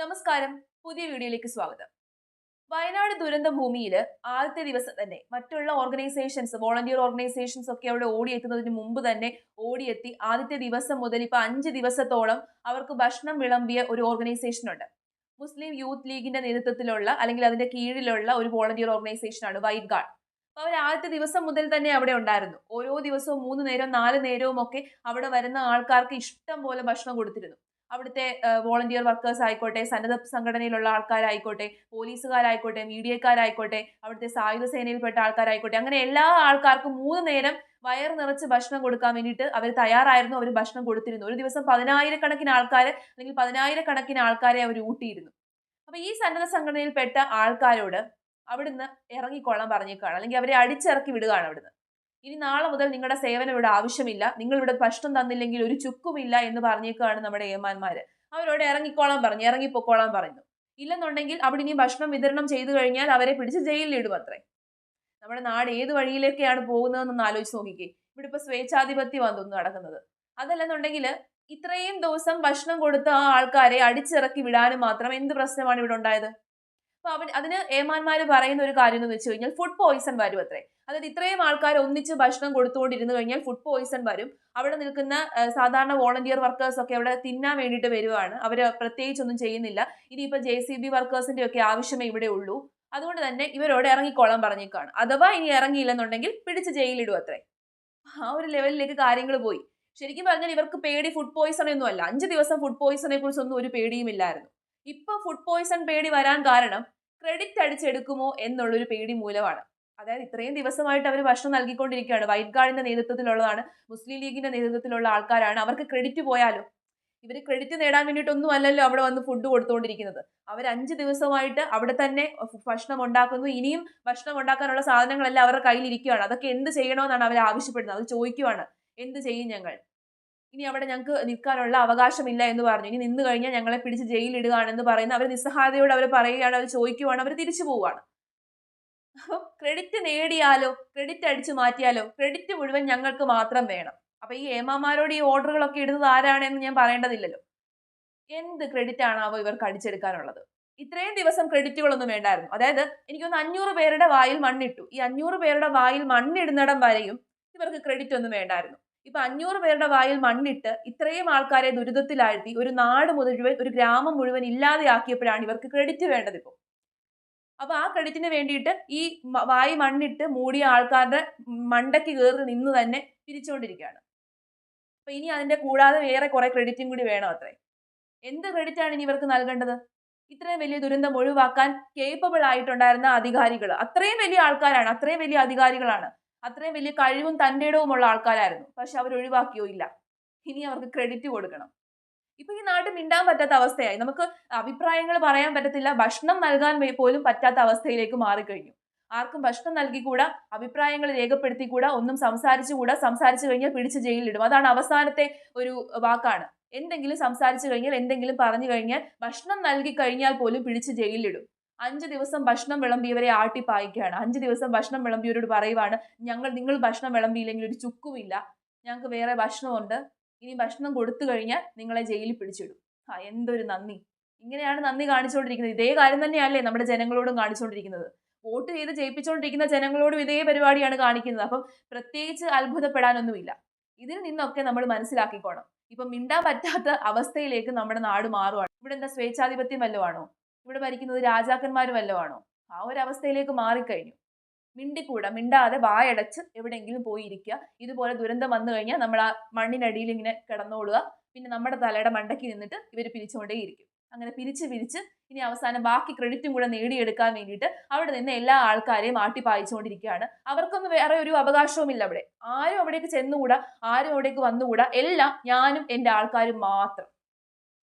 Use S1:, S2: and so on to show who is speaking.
S1: നമസ്കാരം. പുതിയ വീഡിയോയിലേക്ക് സ്വാഗതം. വയനാട് ദുരന്ത ഭൂമിയിൽ ആദ്യത്തെ ദിവസം തന്നെ മറ്റുള്ള ഓർഗനൈസേഷൻസ് വോളണ്ടിയർ ഓർഗനൈസേഷൻസ് ഒക്കെ അവിടെ ഓടിയെത്തുന്നതിന് മുമ്പ് തന്നെ ഓടിയെത്തി ആദ്യത്തെ ദിവസം മുതൽ ഇപ്പൊ അഞ്ച് ദിവസത്തോളം അവർക്ക് ഭക്ഷണം വിളമ്പിയ ഒരു ഓർഗനൈസേഷൻ ഉണ്ട്. മുസ്ലിം യൂത്ത് ലീഗിന്റെ നേതൃത്വത്തിലുള്ള അല്ലെങ്കിൽ അതിന്റെ കീഴിലുള്ള ഒരു വോളണ്ടിയർ ഓർഗനൈസേഷനാണ് വൈറ്റ് ഗാർഡ് അവർ ആദ്യത്തെ ദിവസം മുതൽ തന്നെ അവിടെ ഉണ്ടായിരുന്നു. ഓരോ ദിവസവും മൂന്ന് നേരവും നാല് നേരവും ഒക്കെ അവിടെ വരുന്ന ആൾക്കാർക്ക് ഇഷ്ടം പോലെ ഭക്ഷണം കൊടുത്തിരുന്നു. അവിടുത്തെ വോളണ്ടിയർ വർക്കേഴ്സ് ആയിക്കോട്ടെ സന്നദ്ധ സംഘടനയിലുള്ള ആൾക്കാരായിക്കോട്ടെ പോലീസുകാരായിക്കോട്ടെ മീഡിയക്കാരായിക്കോട്ടെ അവിടുത്തെ സായുധ സേനയിൽപ്പെട്ട ആൾക്കാരായിക്കോട്ടെ അങ്ങനെ എല്ലാ ആൾക്കാർക്കും മൂന്ന് നേരം വയർ നിറച്ച് ഭക്ഷണം കൊടുക്കാൻ വേണ്ടിയിട്ട് അവർ തയ്യാറായിരുന്നു അവർ ഭക്ഷണം കൊടുത്തിരുന്നു. ഒരു ദിവസം പതിനായിരക്കണക്കിന് ആൾക്കാർ അല്ലെങ്കിൽ പതിനായിരക്കണക്കിന് ആൾക്കാരെ അവർ ഊട്ടിയിരുന്നു. അപ്പൊ ഈ സന്നദ്ധ സംഘടനയിൽപ്പെട്ട ആൾക്കാരോട് അവിടുന്ന് ഇറങ്ങിക്കൊള്ളാൻ പറഞ്ഞേക്കാണ്. അല്ലെങ്കിൽ അവരെ അടിച്ചിറക്കി വിടുകയാണ് അവിടുന്ന്. ഇനി നാളെ മുതൽ നിങ്ങളുടെ സേവനം ഇവിടെ ആവശ്യമില്ല. നിങ്ങൾ ഇവിടെ ഭക്ഷണം തന്നില്ലെങ്കിൽ ഒരു ചുക്കുമില്ല എന്ന് പറഞ്ഞേക്കാണ് നമ്മുടെ ഏമാന്മാര്. അവരോട് ഇറങ്ങിക്കോളാൻ പറഞ്ഞു ഇറങ്ങിപ്പോക്കോളാൻ പറഞ്ഞു ഇല്ലെന്നുണ്ടെങ്കിൽ അവിടെ ഇനി ഭക്ഷണം വിതരണം ചെയ്തു കഴിഞ്ഞാൽ അവരെ പിടിച്ച് ജയിലിൽ ഇടും അത്രേ നമ്മുടെ നാട് ഏത് വഴിയിലേക്കാണ് പോകുന്നതെന്നൊന്ന് ആലോചിച്ച് നോക്കിക്കേ. ഇവിടെ ഇപ്പൊ സ്വേച്ഛാധിപത്യം വന്നു നടക്കുന്നത്. അതല്ലെന്നുണ്ടെങ്കിൽ ഇത്രയും ദിവസം ഭക്ഷണം കൊടുത്ത ആ ആൾക്കാരെ അടിച്ചിറക്കി വിടാനും മാത്രം എന്ത് പ്രശ്നമാണ് ഇവിടെ ഉണ്ടായത്? അപ്പൊ അവൻ അതിന് ഏമാന്മാര് പറയുന്ന ഒരു കാര്യം എന്ന് വെച്ച് കഴിഞ്ഞാൽ ഫുഡ് പോയിസൺ വരും അത്രേ അതായത് ഇത്രയും ആൾക്കാർ ഒന്നിച്ച് ഭക്ഷണം കൊടുത്തുകൊണ്ടിരുന്നു കഴിഞ്ഞാൽ ഫുഡ് പോയിസൺ വരും. അവിടെ നിൽക്കുന്ന സാധാരണ വോളണ്ടിയർ വർക്കേഴ്സ് ഒക്കെ അവിടെ തിന്നാൻ വേണ്ടിയിട്ട് വരുവാണ്. അവർ പ്രത്യേകിച്ചൊന്നും ചെയ്യുന്നില്ല. ഇനിയിപ്പോൾ ജെ സി ബി വർക്കേഴ്സിന്റെ ഒക്കെ ആവശ്യമേ ഇവിടെ ഉള്ളൂ. അതുകൊണ്ട് തന്നെ ഇവരോട് ഇറങ്ങിക്കോളാൻ പറഞ്ഞേക്കാണ്. അഥവാ ഇനി ഇറങ്ങിയില്ലെന്നുണ്ടെങ്കിൽ പിടിച്ച് ജയിലിടും അത്രേ. ആ ഒരു ലെവലിലേക്ക് കാര്യങ്ങൾ പോയി. ശരിക്കും പറഞ്ഞാൽ ഇവർക്ക് പേടി ഫുഡ് പോയിസൺ ഒന്നും അല്ല. അഞ്ച് ദിവസം ഫുഡ് പോയിസണെ കുറിച്ചൊന്നും ഒരു പേടിയും ഇല്ലായിരുന്നു. ഇപ്പൊ ഫുഡ് പോയിസൺ പേടി വരാൻ കാരണം ക്രെഡിറ്റ് അടിച്ചെടുക്കുമോ എന്നുള്ളൊരു പേടി മൂലമാണ്. അതായത് ഇത്രയും ദിവസമായിട്ട് അവർ ഭക്ഷണം നൽകിക്കൊണ്ടിരിക്കുകയാണ്. വൈറ്റ് ഗാർഡിന്റെ നേതൃത്വത്തിലുള്ളതാണ് മുസ്ലിം ലീഗിന്റെ നേതൃത്വത്തിലുള്ള ആൾക്കാരാണ്. അവർക്ക് ക്രെഡിറ്റ് പോയാലോ? ഇവർ ക്രെഡിറ്റ് നേടാൻ വേണ്ടിയിട്ടൊന്നും അല്ലല്ലോ അവിടെ വന്ന് ഫുഡ് കൊടുത്തുകൊണ്ടിരിക്കുന്നത് അവർ അഞ്ച് ദിവസമായിട്ട് അവിടെ തന്നെ ഭക്ഷണം ഉണ്ടാക്കുന്നു. ഇനിയും ഭക്ഷണം ഉണ്ടാക്കാനുള്ള സാധനങ്ങളെല്ലാം അവരുടെ കയ്യിൽ ഇരിക്കുകയാണ് അതൊക്കെ എന്ത് ചെയ്യണമെന്നാണ് അവർ ആവശ്യപ്പെടുന്നത്. അത് ചോദിക്കുവാണ്. എന്ത് ചെയ്യും ഞങ്ങൾ? ഇനി അവിടെ ഞങ്ങൾക്ക് നിൽക്കാനുള്ള അവകാശമില്ല എന്ന് പറഞ്ഞു. ഇനി നിന്ന് കഴിഞ്ഞാൽ ഞങ്ങളെ പിടിച്ച് ജയിലിടുകയാണെന്ന് പറയുന്ന അവർ നിസ്സഹായതയോട് അവർ പറയുകയാണ് അവർ ചോദിക്കുവാണ് അവർ തിരിച്ചു പോവുകയാണ്. അപ്പം ക്രെഡിറ്റ് നേടിയാലോ ക്രെഡിറ്റ് അടിച്ചു മാറ്റിയാലോ ക്രെഡിറ്റ് മുഴുവൻ ഞങ്ങൾക്ക് മാത്രം വേണം. അപ്പൊ ഈ ഏമാമാരോട് ഈ ഓർഡറുകളൊക്കെ ഇടുന്നത് ആരാണെന്ന് ഞാൻ പറയേണ്ടതില്ലല്ലോ. എന്ത് ക്രെഡിറ്റ് ആണാവോ ഇവർക്ക് അടിച്ചെടുക്കാനുള്ളത്? ഇത്രയും ദിവസം ക്രെഡിറ്റുകളൊന്നും വേണ്ടായിരുന്നു. അതായത് എനിക്കൊന്ന് അഞ്ഞൂറ് പേരുടെ വായിൽ മണ്ണിട്ടു. ഈ അഞ്ഞൂറ് പേരുടെ വായിൽ മണ്ണിടുന്നിടം വരെയും ഇവർക്ക് ക്രെഡിറ്റ് ഒന്നും വേണ്ടായിരുന്നു. ഇപ്പൊ അഞ്ഞൂറ് പേരുടെ വായിൽ മണ്ണിട്ട് ഇത്രയും ആൾക്കാരെ ദുരിതത്തിലാഴ്ത്തി ഒരു നാട് മുഴുവൻ ഒരു ഗ്രാമം മുഴുവൻ ഇല്ലാതെയാക്കിയപ്പോഴാണ് ഇവർക്ക് ക്രെഡിറ്റ് വേണ്ടത് ഇപ്പോൾ അപ്പൊ ആ ക്രെഡിറ്റിന് വേണ്ടിയിട്ട് ഈ വായി മണ്ണിട്ട് മൂടിയ ആൾക്കാരുടെ മണ്ടയ്ക്ക് കയറി നിന്ന് തന്നെ പിരിച്ചുകൊണ്ടിരിക്കുകയാണ്. അപ്പൊ ഇനി അതിന്റെ കൂടാതെ വേറെ കുറെ ക്രെഡിറ്റും കൂടി വേണം അത്രേ. എന്ത് ക്രെഡിറ്റ് ആണ് ഇനി ഇവർക്ക് നൽകേണ്ടത്? ഇത്രയും വലിയ ദുരന്തം ഒഴിവാക്കാൻ കേപ്പബിൾ ആയിട്ടുണ്ടായിരുന്ന അധികാരികൾ അത്രയും വലിയ ആൾക്കാരാണ് അത്രയും വലിയ അധികാരികളാണ്. അത്രയും വലിയ കഴിവും തന്റെ ആൾക്കാരായിരുന്നു. പക്ഷെ അവർ ഒഴിവാക്കിയോ ഇല്ല. ഇനി അവർക്ക് ക്രെഡിറ്റ് കൊടുക്കണം. ഇപ്പൊ ഈ നാട്ടിൽ മിണ്ടാൻ പറ്റാത്ത അവസ്ഥയായി. നമുക്ക് അഭിപ്രായങ്ങൾ പറയാൻ പറ്റത്തില്ല. ഭക്ഷണം നൽകാൻ പോലും പറ്റാത്ത അവസ്ഥയിലേക്ക് മാറിക്കഴിഞ്ഞു. ആർക്കും ഭക്ഷണം നൽകിക്കൂടാ അഭിപ്രായങ്ങൾ രേഖപ്പെടുത്തിക്കൂടാ ഒന്നും സംസാരിച്ചുകൂടാ സംസാരിച്ചു കഴിഞ്ഞാൽ പിടിച്ച് ജയിലിലിടും. അതാണ് അവസാനത്തെ ഒരു വാക്കാണ്. എന്തെങ്കിലും സംസാരിച്ചു കഴിഞ്ഞാൽ എന്തെങ്കിലും പറഞ്ഞു കഴിഞ്ഞാൽ ഭക്ഷണം നൽകി കഴിഞ്ഞാൽ പോലും പിടിച്ച് ജയിലിലിടും. അഞ്ച് ദിവസം ഭക്ഷണം വിളമ്പിയവരെ ആട്ടിപ്പായിക്കുകയാണ് അഞ്ച് ദിവസം ഭക്ഷണം വിളമ്പിയവരോട് പറയുവാണ് ഞങ്ങൾ നിങ്ങൾ ഭക്ഷണം വിളമ്പിയില്ലെങ്കിൽ ഒരു ചുക്കുമില്ല ഞങ്ങൾക്ക് വേറെ ഭക്ഷണമുണ്ട്. ഇനി ഭക്ഷണം കൊടുത്തു കഴിഞ്ഞാൽ നിങ്ങളെ ജയിലിൽ പിടിച്ചിടും. ആ എന്തൊരു നന്ദി. ഇങ്ങനെയാണ് നന്ദി കാണിച്ചുകൊണ്ടിരിക്കുന്നത്. ഇതേ കാര്യം തന്നെയല്ലേ നമ്മുടെ ജനങ്ങളോടും കാണിച്ചുകൊണ്ടിരിക്കുന്നത്. വോട്ട് ചെയ്ത് ജയിപ്പിച്ചുകൊണ്ടിരിക്കുന്ന ജനങ്ങളോടും ഇതേ പരിപാടിയാണ് കാണിക്കുന്നത്. അപ്പം പ്രത്യേകിച്ച് അത്ഭുതപ്പെടാനൊന്നുമില്ല. ഇതിൽ നിന്നൊക്കെ നമ്മൾ മനസ്സിലാക്കിക്കോണം. ഇപ്പൊ മിണ്ടാൻ പറ്റാത്ത അവസ്ഥയിലേക്ക് നമ്മുടെ നാട് മാറുവാണ്. ഇവിടെ എന്താ സ്വേച്ഛാധിപത്യം വല്ലതുമാണോ? ഇവിടെ ഭരിക്കുന്നത് രാജാക്കന്മാർ വല്ലതുമാണോ? ആ ഒരു അവസ്ഥയിലേക്ക് മാറിക്കഴിഞ്ഞു. മിണ്ടിക്കൂടാ. മിണ്ടാതെ വായടച്ച് എവിടെയെങ്കിലും പോയി ഇരിക്കുക. ഇതുപോലെ ദുരന്തം വന്നു കഴിഞ്ഞാൽ നമ്മൾ ആ മണ്ണിനടിയിൽ ഇങ്ങനെ കിടന്നോളുക. പിന്നെ നമ്മുടെ തലയുടെ മണ്ടയ്ക്ക് നിന്നിട്ട് ഇവർ പിരിച്ചുകൊണ്ടേയിരിക്കും അങ്ങനെ പിരിച്ച് പിരിച്ച് ഇനി അവസാനം ബാക്കി ക്രെഡിറ്റും കൂടെ നേടിയെടുക്കാൻ വേണ്ടിയിട്ട് അവിടെ നിന്ന് എല്ലാ ആൾക്കാരെയും ആട്ടിപ്പായിച്ചുകൊണ്ടിരിക്കുകയാണ് അവർക്കൊന്നും വേറെ ഒരു അവകാശവുമില്ല അവിടെ. ആരും അവിടേക്ക് ചെന്നുകൂടാ. ആരും അവിടേക്ക് വന്നുകൂടാ. എല്ലാം ഞാനും എന്റെ ആൾക്കാരും മാത്രം.